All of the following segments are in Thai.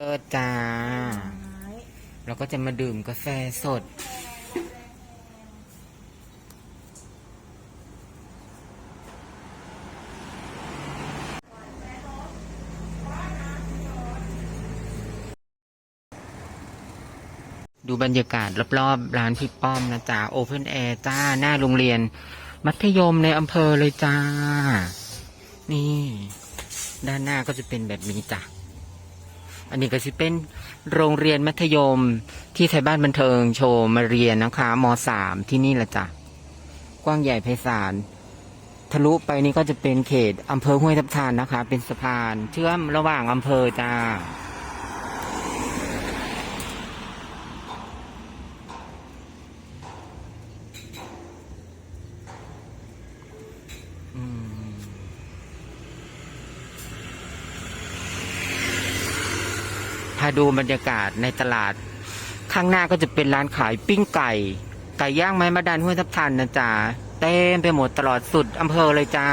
เออจ้าเราก็จะมาดื่มกาแฟสด ดูบรรยากาศรอบๆร้านพี่ป้อมนะจ๊ะโอเพนแอร์จ้า หน้าโรงเรียน มัธยมในอำเภอเลยจ้า นี่ ด้านหน้าก็จะเป็นแบบนี้จ้ะ อันนี้ก็จะเป็นโรงเรียนมัธยมที่ไทยบ้านบันเทิงโชว์มาเรียนนะคะมสามที่นี่แหละจ้ะกว้างใหญ่ไพศาลทะลุไปนี่ก็จะเป็นเขตอำเภอห้วยทับทานนะคะ เป็นสะพาน เชื่อมระหว่างอำเภอจ้าาดูบรรยากาศในตลาด ข้างหน้าก็จะเป็นร้านขายปิ้งไก่ ไก่ย่างไม้มาดันห้วยทับทันนะจ๊ะเต็มไปหมดตลอดสุดอำเภอเลยจ้า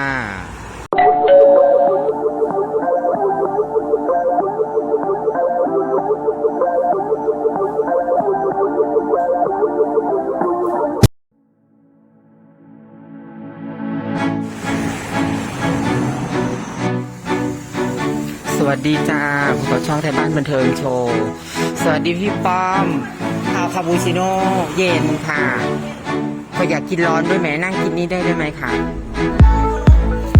วัสดีจ้าขอช่องไทยบ้านบันเทิงโชว์ สวัสดีพี่ป้อมข้าวคาปูชิโน่เย็นค่ะ ก็อยากกินร้อนด้วยไหมนั่งกินนี่ได้ด้ไหมคะ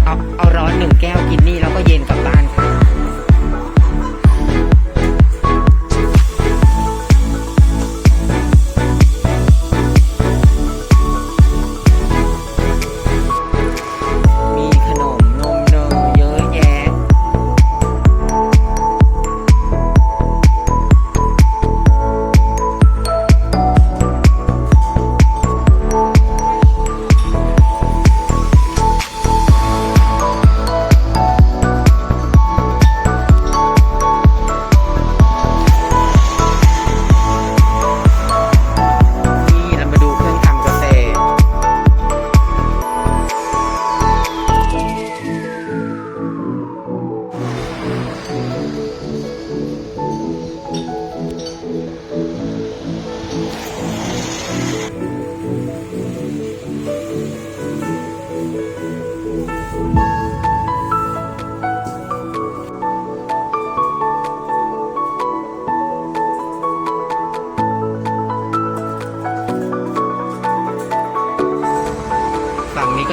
เอาเอาร้อนหนึ่งแก้ว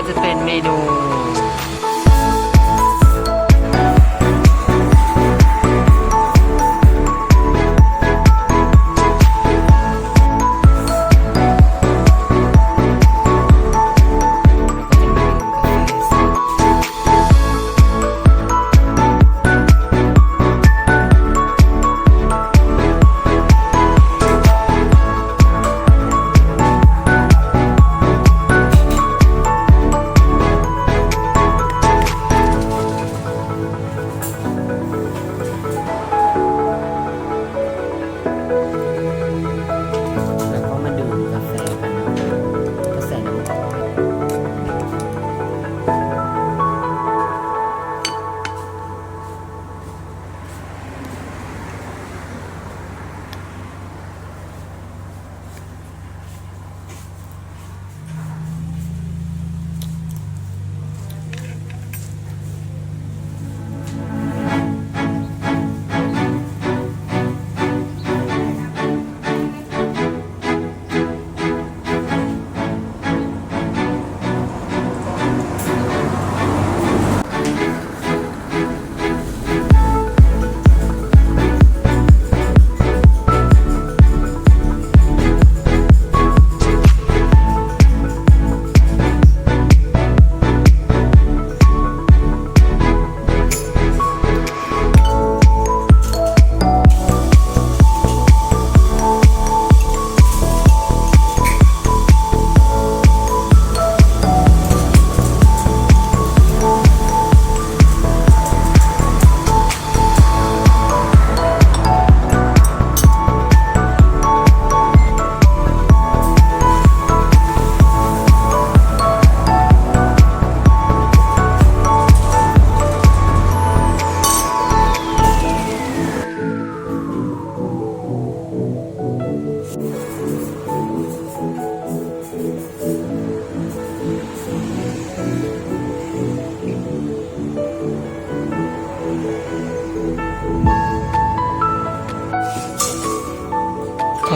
จะเป็นเมนู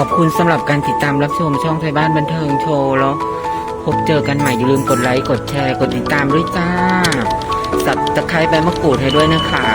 ขอบคุณสำหรับการติดตามรับชมช่องไทยบ้านบันเทิงโชว์แล้วพบเจอกันใหม่อย่าลืมกดไลค์กดแชร์กดติดตามด้วยจ้าสับตะไคร้ใบมะกรูดให้ด้วยนะคะ